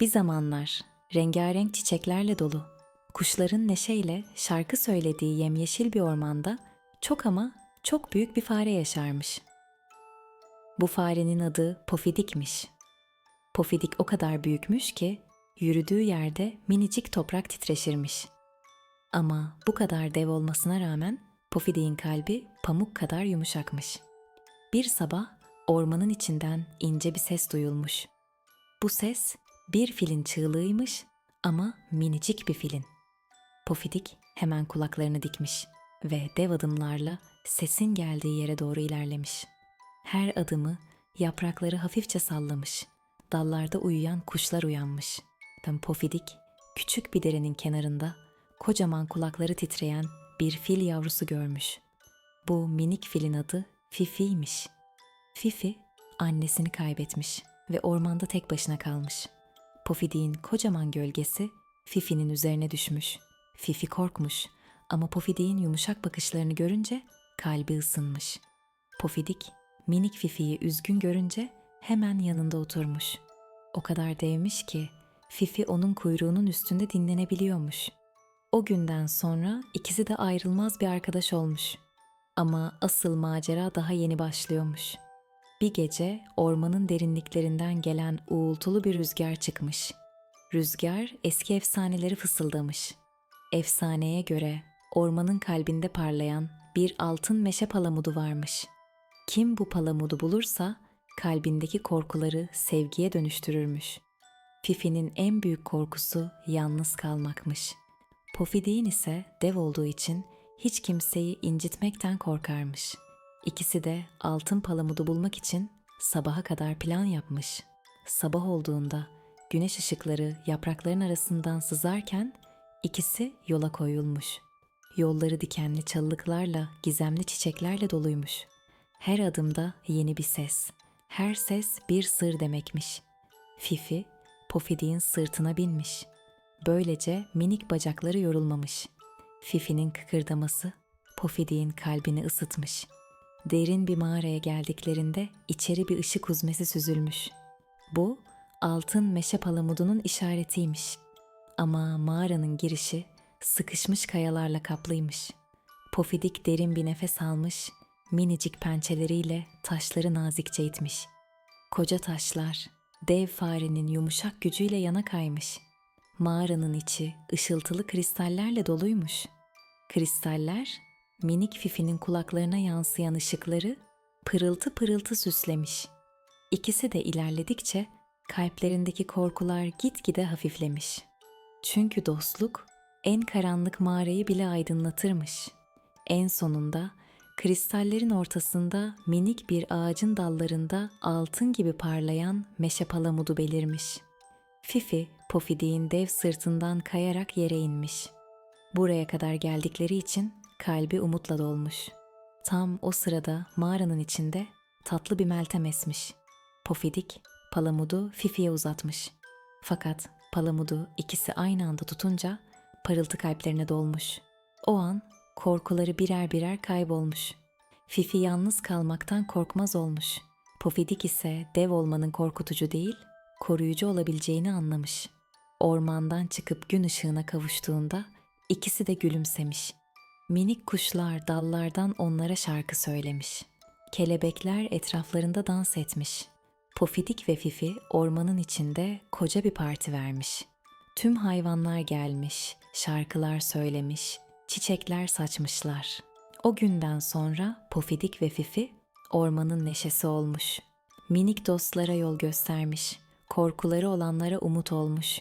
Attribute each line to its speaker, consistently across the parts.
Speaker 1: Bir zamanlar rengarenk çiçeklerle dolu, kuşların neşeyle şarkı söylediği yemyeşil bir ormanda çok ama çok büyük bir fare yaşarmış. Bu farenin adı Pofidik'miş. Pofidik o kadar büyükmüş ki yürüdüğü yerde minicik toprak titreşirmiş. Ama bu kadar dev olmasına rağmen Pofidik'in kalbi pamuk kadar yumuşakmış. Bir sabah ormanın içinden ince bir ses duyulmuş. Bu ses bir filin çığlığıymış ama minicik bir filin. Pofidik hemen kulaklarını dikmiş ve dev adımlarla sesin geldiği yere doğru ilerlemiş. Her adımı yaprakları hafifçe sallamış. Dallarda uyuyan kuşlar uyanmış. Ben Pofidik küçük bir derenin kenarında kocaman kulakları titreyen bir fil yavrusu görmüş. Bu minik filin adı Fifi'ymiş. Fifi annesini kaybetmiş ve ormanda tek başına kalmış. Pofidik'in kocaman gölgesi Fifi'nin üzerine düşmüş. Fifi korkmuş ama Pofidik'in yumuşak bakışlarını görünce kalbi ısınmış. Pofidik minik Fifi'yi üzgün görünce hemen yanında oturmuş. O kadar devmiş ki Fifi onun kuyruğunun üstünde dinlenebiliyormuş. O günden sonra ikisi de ayrılmaz bir arkadaş olmuş. Ama asıl macera daha yeni başlıyormuş. Bir gece ormanın derinliklerinden gelen uğultulu bir rüzgar çıkmış. Rüzgar eski efsaneleri fısıldamış. Efsaneye göre ormanın kalbinde parlayan bir altın meşe palamudu varmış. Kim bu palamudu bulursa kalbindeki korkuları sevgiye dönüştürürmüş. Fifi'nin en büyük korkusu yalnız kalmakmış. Pofidik'in ise dev olduğu için hiç kimseyi incitmekten korkarmış. İkisi de altın palamudu bulmak için sabaha kadar plan yapmış. Sabah olduğunda güneş ışıkları yaprakların arasından sızarken ikisi yola koyulmuş. Yolları dikenli çalılıklarla, gizemli çiçeklerle doluymuş. Her adımda yeni bir ses. Her ses bir sır demekmiş. Fifi, Pofidik'in sırtına binmiş. Böylece minik bacakları yorulmamış. Fifi'nin kıkırdaması Pofidik'in kalbini ısıtmış. Derin bir mağaraya geldiklerinde içeri bir ışık huzmesi süzülmüş. Bu altın meşe palamudunun işaretiymiş. Ama mağaranın girişi sıkışmış kayalarla kaplıymış. Pofidik derin bir nefes almış, minicik pençeleriyle taşları nazikçe itmiş. Koca taşlar dev farenin yumuşak gücüyle yana kaymış. Mağaranın içi ışıltılı kristallerle doluymuş. Kristaller minik Fifi'nin kulaklarına yansıyan ışıkları pırıltı pırıltı süslemiş. İkisi de ilerledikçe kalplerindeki korkular gitgide hafiflemiş. Çünkü dostluk en karanlık mağarayı bile aydınlatırmış. En sonunda kristallerin ortasında minik bir ağacın dallarında altın gibi parlayan meşe palamudu belirmiş. Fifi, Pofidik'in dev sırtından kayarak yere inmiş. Buraya kadar geldikleri için kalbi umutla dolmuş. Tam o sırada mağaranın içinde tatlı bir meltem esmiş. Pofidik palamudu Fifi'ye uzatmış. Fakat palamudu ikisi aynı anda tutunca parıltı kalplerine dolmuş. O an korkuları birer birer kaybolmuş. Fifi yalnız kalmaktan korkmaz olmuş. Pofidik ise dev olmanın korkutucu değil, koruyucu olabileceğini anlamış. Ormandan çıkıp gün ışığına kavuştuğunda ikisi de gülümsemiş. Minik kuşlar dallardan onlara şarkı söylemiş. Kelebekler etraflarında dans etmiş. Pofidik ve Fifi ormanın içinde koca bir parti vermiş. Tüm hayvanlar gelmiş, şarkılar söylemiş, çiçekler saçmışlar. O günden sonra Pofidik ve Fifi ormanın neşesi olmuş. Minik dostlara yol göstermiş, korkuları olanlara umut olmuş.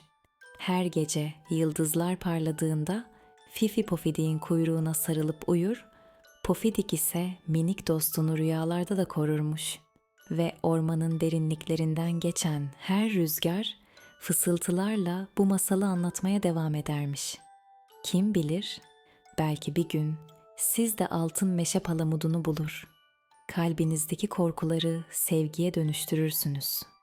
Speaker 1: Her gece yıldızlar parladığında Fifi Pofidik'in kuyruğuna sarılıp uyur, Pofidik ise minik dostunu rüyalarda da korurmuş. Ve ormanın derinliklerinden geçen her rüzgar fısıltılarla bu masalı anlatmaya devam edermiş. Kim bilir, belki bir gün siz de altın meşe palamudunu bulur. Kalbinizdeki korkuları sevgiye dönüştürürsünüz.''